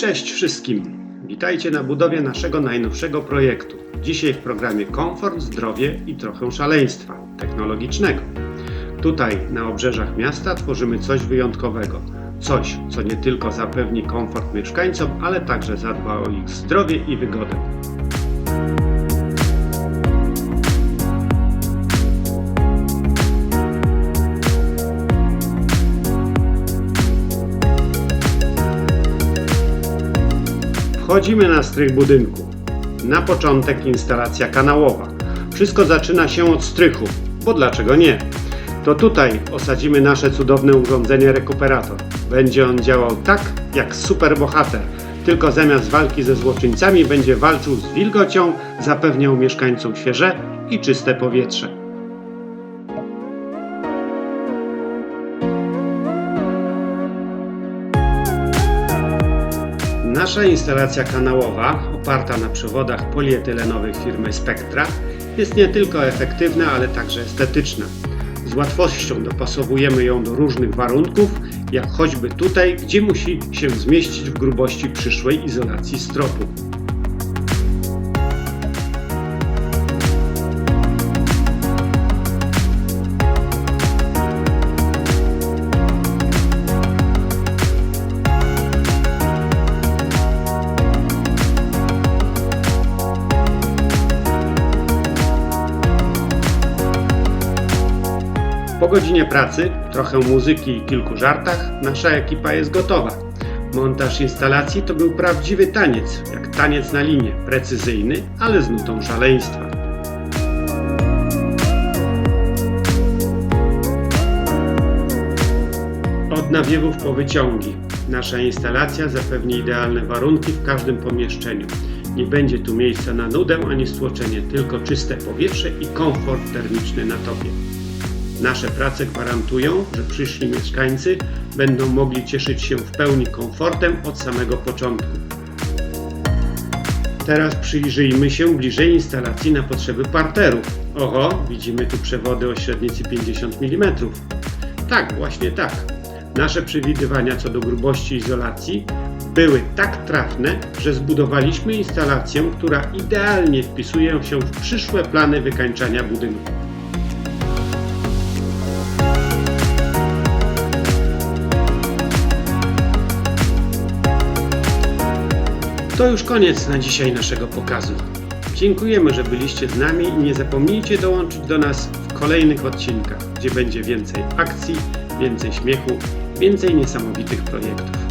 Cześć wszystkim! Witajcie na budowie naszego najnowszego projektu. Dzisiaj w programie Komfort, Zdrowie i trochę szaleństwa technologicznego. Tutaj na obrzeżach miasta tworzymy coś wyjątkowego. Coś, co nie tylko zapewni komfort mieszkańcom, ale także zadba o ich zdrowie i wygodę. Wchodzimy na strych budynku. Na początek instalacja kanałowa. Wszystko zaczyna się od strychu, bo dlaczego nie? To tutaj osadzimy nasze cudowne urządzenie rekuperator. Będzie on działał tak jak superbohater, tylko zamiast walki ze złoczyńcami będzie walczył z wilgocią, zapewniał mieszkańcom świeże i czyste powietrze. Nasza instalacja kanałowa, oparta na przewodach polietylenowych firmy Spectra, jest nie tylko efektywna, ale także estetyczna. Z łatwością dopasowujemy ją do różnych warunków, jak choćby tutaj, gdzie musi się zmieścić w grubości przyszłej izolacji stropu. Po godzinie pracy, trochę muzyki i kilku żartach, nasza ekipa jest gotowa. Montaż instalacji to był prawdziwy taniec, jak taniec na linie, precyzyjny, ale z nutą szaleństwa. Od nawiewów po wyciągi. Nasza instalacja zapewni idealne warunki w każdym pomieszczeniu. Nie będzie tu miejsca na nudę ani stłoczenie, tylko czyste powietrze i komfort termiczny na topie. Nasze prace gwarantują, że przyszli mieszkańcy będą mogli cieszyć się w pełni komfortem od samego początku. Teraz przyjrzyjmy się bliżej instalacji na potrzeby parteru. Oho, widzimy tu przewody o średnicy 50 mm. Tak, właśnie tak. Nasze przewidywania co do grubości izolacji były tak trafne, że zbudowaliśmy instalację, która idealnie wpisuje się w przyszłe plany wykańczania budynku. To już koniec na dzisiaj naszego pokazu. Dziękujemy, że byliście z nami i nie zapomnijcie dołączyć do nas w kolejnych odcinkach, gdzie będzie więcej akcji, więcej śmiechu, więcej niesamowitych projektów.